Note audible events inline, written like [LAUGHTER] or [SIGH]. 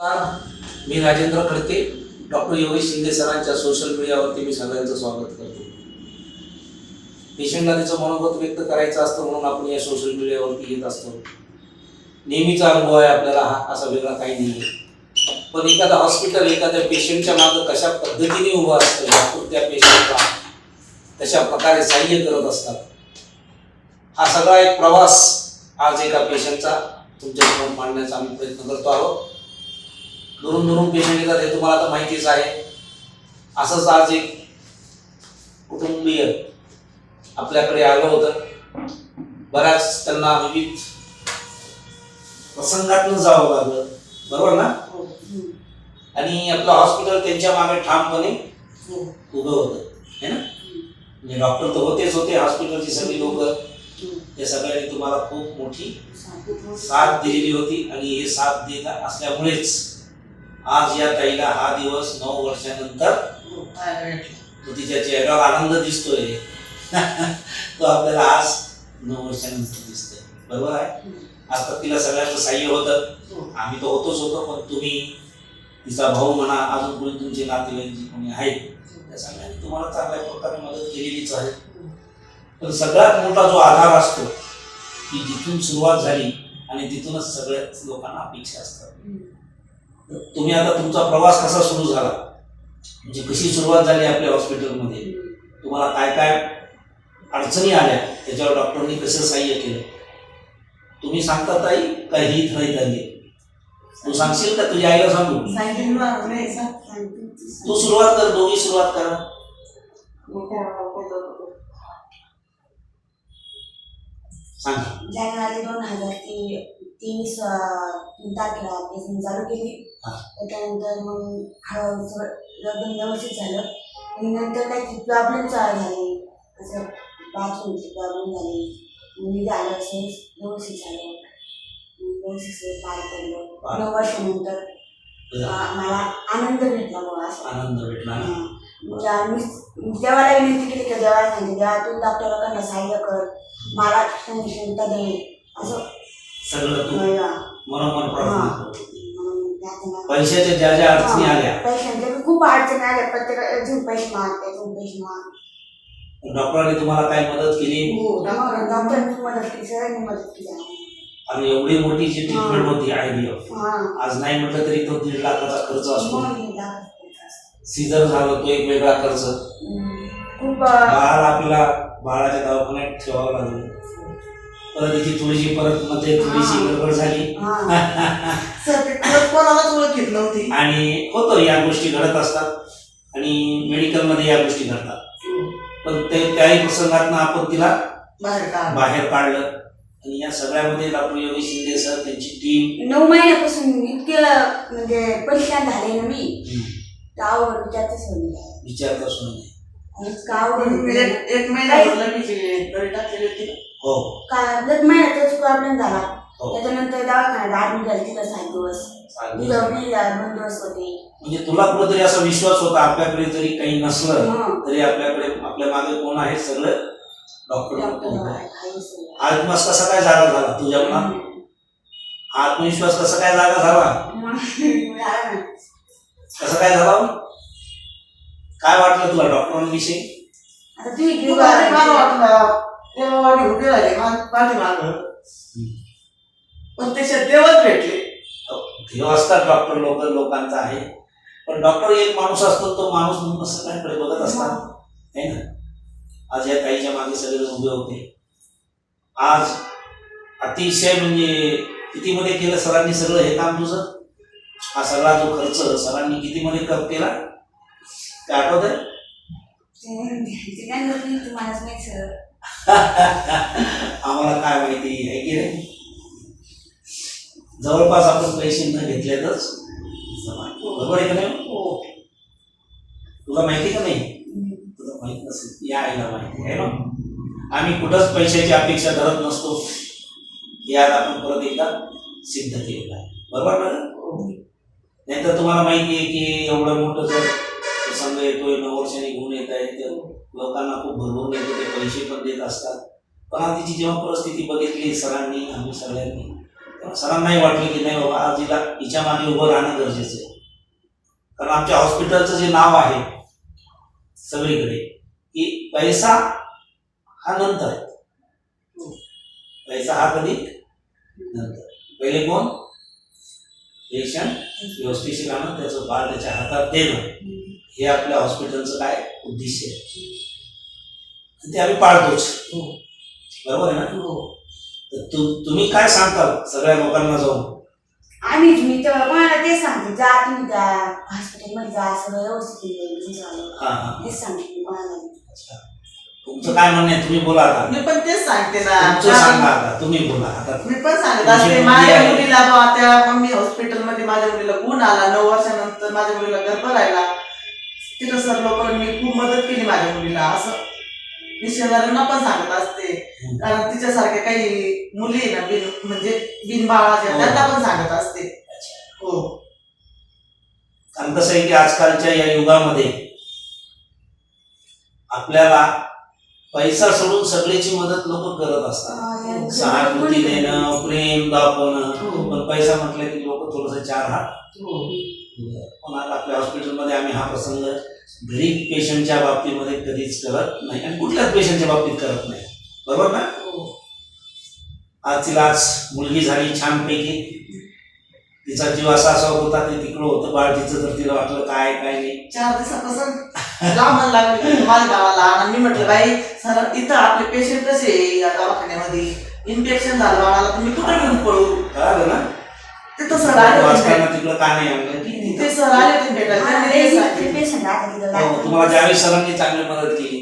नमस्कार. मी राजेंद्र खडके डॉक्टर योगेश शिंदे सरांच्या सोशल मीडियावरती मी सगळ्यांचं स्वागत करतो. पेशंटला त्याचं मनोगत व्यक्त करायचं असतं म्हणून आपण या सोशल मीडियावरती येत असतो. नेहमीचा अनुभव आहे आपल्याला हा असा वेगळा काही नाही आहे. पण एखादा हॉस्पिटल एखाद्या पेशंटच्या मागं कशा पद्धतीने उभं असतं डॉक्टर त्या पेशंटला तशा प्रकारे सहाय्य करत असतात हा सगळा एक प्रवास आज एका पेशंटचा तुमच्यासमोर मांडण्याचा आम्ही प्रयत्न करतो आहोत. दुरून दुरून पेशंट येतात हे तुम्हाला आता माहितीच आहे. असंच आज एक कुटुंबीय आपल्याकडे आलं होतं. बऱ्याच त्यांना विविध प्रसंगातून जावं लागलं. बरोबर ना? आणि आपलं हॉस्पिटल त्यांच्या मागे ठामपणे उभं होतं. है ना? म्हणजे डॉक्टर तर होतेच होते हॉस्पिटलची सगळी लोक. या सगळ्यांनी तुम्हाला खूप मोठी साथ दिलेली होती आणि हे साथ देत असल्यामुळेच आज या ताईला हा दिवस नऊ वर्षानंतर तो तिच्या चेहऱ्यावर आनंद दिसतोय. तो आपल्याला आज नऊ वर्षानंतर दिसतोय. बरोबर आहे? आज तर तिला सगळ्यांचं साह्य होतं. आम्ही तर होतोच होतो पण तुम्ही तिचा भाऊ म्हणा अजून कोणी तुमचे नातेवाईक जे कोणी आहेत त्या सगळ्यांनी तुम्हाला चांगल्या प्रकारे मदत केलेलीच आहे. पण सगळ्यात मोठा जो आधार असतो की जिथून सुरुवात झाली आणि तिथूनच सगळ्याच लोकांना अपेक्षा असतात. तुम्ही आता तुमचा प्रवास कसा सुरू झाला? म्हणजे कशी सुरुवात झाली आपल्या हॉस्पिटलमध्ये? तुम्हाला काय काय अडचणी आल्या? त्याच्यावर डॉक्टरनी कसं सहाय्य केलं? तुम्ही सांगता ताई का ही थळी ताई तू सांगशील का? तुझ्या आईला सांगू? तू सुरुवात कर दोघी सुरुवात करा. सांग. जानेवारी दोन हजार ते तीन तारखेला ऑपरेशन चालू केली. त्याच्यानंतर मग हळूहळू सगळं एकदम व्यवस्थित झालं. आणि नंतर काही प्रॉब्लेम चालू झाले. असं बाथरूमचे प्रॉब्लेम झाले. मुली झालं असं व्यवस्थित झालं. व्यवस्थित पार पडलं. नऊ वर्षानंतर मला आनंद भेटला बुवा असं. आनंद भेटला आम्ही देवाला विनंती केली की देवाला सांगितलं देवा तू डॉक्टर लोकांना सहाय्य कर. मला क्षमता दे. असं सगळं तू मला मनोमन प्रार्थना पैशाच्या ज्या ज्या अडचणी आल्या. पैशांच्या बी खूप अडचणी आल्या. प्रत्येक अजून पैसे माग अजून पैसे डॉक्टरांनी तुम्हाला काय मदत केली? डॉक्टरनी मदत केली सगळ्यांनी मदत केली आम्हाला. आणि एवढी मोठी जी ट्रीटमेंट हा. होती आयव्हीएफ हा. आज नाही म्हटलं तरी तो दीड लाखाचा खर्च असतो. हे. सीझर झालं तो एक वेगळा खर्च. खूप अं, बाळाला आपल्याला बाळाच्या दवाखान्यात ठेवावं लागलं. परत तिची थोडीशी परत मध्ये थोडीशी. गडबड झाली. [LAUGHS] कोणालाच ओळखीत नव्हती. आणि होतं या गोष्टी घडत असतात. आणि मेडिकलमध्ये या गोष्टी घडतात. पण ते त्याही प्रसंगातनं आपण तिला बाहेर काढ बाहेर काढलं. आणि या सगळ्यामध्ये डॉक्टर योगेश शिंदे सर त्यांची टीम नऊ महिन्यापासून इतके म्हणजे परेशान झाले ना मी. गाव विचारतच नाही गाव म्हणून एक टाकलेली होती. हो. का दर महिन्यातच प्रॉब्लेम झाला. हो. त्याच्यानंतर दवाखान्यात ऍडमिट झाली तिथं सात दिवस. तिथं मी दोन दिवस होते. म्हणजे तुला कुठेतरी असा विश्वास होता आपल्याकडे जरी काही नसलं हं. तरी आपल्याकडे आपल्या मागे कोण आहे? सगळं डॉक्टर. आत्मविश्वास कसा काय जागा झाला तुझ्या मनात? हं. आत्मविश्वास कसा काय जागा झाला? मग झालं ना. कसं काय झाला? काय वाटलं तुला डॉक्टरांविषयी आता तुम्ही घेऊ तुला आणि मला वाटलं देवावाडी उभी पण त्याचे देवच भेटले देव असतात डॉक्टर लोक लोकांचा आहे पण डॉक्टर एक माणूस असतो तो माणूस म्हणून सगळ्यांकडे बघत असतात है ना आज या ताईच्या मागे सगळे उभे होते आज अतिशय म्हणजे कितीमध्ये केलं सरांनी सगळं हे काम तुझं हा सगळा जो खर्च सरांनी कितीमध्ये कर केला काय आठवत आहे काय तुम्हालाच सर आम्हाला काय माहिती आहे की नाही? जवळपास आपण पैसे न घेतल्यातच. बरोबर आहे का नाही? तुला माहिती का नाही? तुला माहीत नसेल या आईला माहिती आहे ना? आम्ही कुठंच पैशाची अपेक्षा धरत नसतो. हे आज आपण परत एकदा सिद्ध केलेलं आहे. बरोबर ना? नाही तर तुम्हाला माहिती आहे की एवढं मोठं जर प्रसंग येतोय नऊ वर्षांनी घेऊन येत आहे तर लोकांना खूप भरभरून येतो ते पैसे पण देत असतात. पण आज तिची जेव्हा परिस्थिती बघितली सरांनी आम्ही सगळ्यांनी तेव्हा सरांनाही वाटलं की नाही बाबा आज हिच्या मागे उभं राहणं गरजेचं आहे. कारण आमच्या हॉस्पिटलचं जे नाव आहे सगळीकडे की पैसा हा नंतर आहे. पैसा हा कधी? नंतर. पहिले कोण? पेशंट व्यवस्थेशी राहणं त्याचं बाळ त्याच्या हातात देणं. हे आपल्या हॉस्पिटलचं काय उद्दिष्ट आहे? आणि ते आम्ही पाळतोच. बरोबर आहे ना? तर तु तुम्ही काय सांगताल सगळ्या लोकांना जाऊन? आम्ही मी तर कोणाला तेच सांगते जा तुम्ही त्या हॉस्पिटलमध्ये जा सगळं व्यवस्थित हा हा. तेच सांगते तुमचं काय म्हणणं आहे? तुम्ही बोला आता. मी पण तेच सांगते ना. तुमचं सांगा आता. तुम्ही बोला आता. मी पण सांगत. असते माझ्या आहे. मुलीला तिथं सर लोकांनी खूप मदत केली माझ्या मुलीला. असं मी शेजाऱ्यांना पण सांगत असते. कारण तिच्यासारख्या काही मुली आहे ना बिन म्हणजे बिनबाळाच्या हो. त्यांना पण सांगत असते. अच्छा हो. कारण कसं आहे की आजकालच्या या युगामध्ये आपल्याला पैसा सोडून सगळ्याची मदत लोक करत असतात. सहानुभूती देणं प्रेम दाखवणं. हो. पण पैसा म्हटलं की लोक थोडस चार हात. हो. पण आपल्या हॉस्पिटलमध्ये आम्ही हा प्रसंग गरीब पेशंटच्या बाबतीमध्ये कधीच करत नाही आणि कुठल्याच पेशंटच्या बाबतीत करत नाही. बरोबर ना? हो. आज तिला आज मुलगी झाली छानपैकी. तिचा जीव असा असा होता ते तिकडं होतं बाळ तिचं तर तिला वाटलं काय काय नाही. चार दिवसापासून लांबण लागली माझ्या गावाला आणि. मी म्हटलं बाई सर इथं आपले पेशंट कसे या दवाखान्यामध्ये? इन्फेक्शन झालं बाळाला तुम्ही कुठं घेऊन पळू? कळालं ना? होते. वाचताना तिकडं. का नाही आणलं? की ते सर आले होते भेटायला त्यांनी तेच सांगितलं. पेशंट आता तिथं हो, लागतं. तुम्हाला ज्यावेळेस सरांनी चांगली मदत केली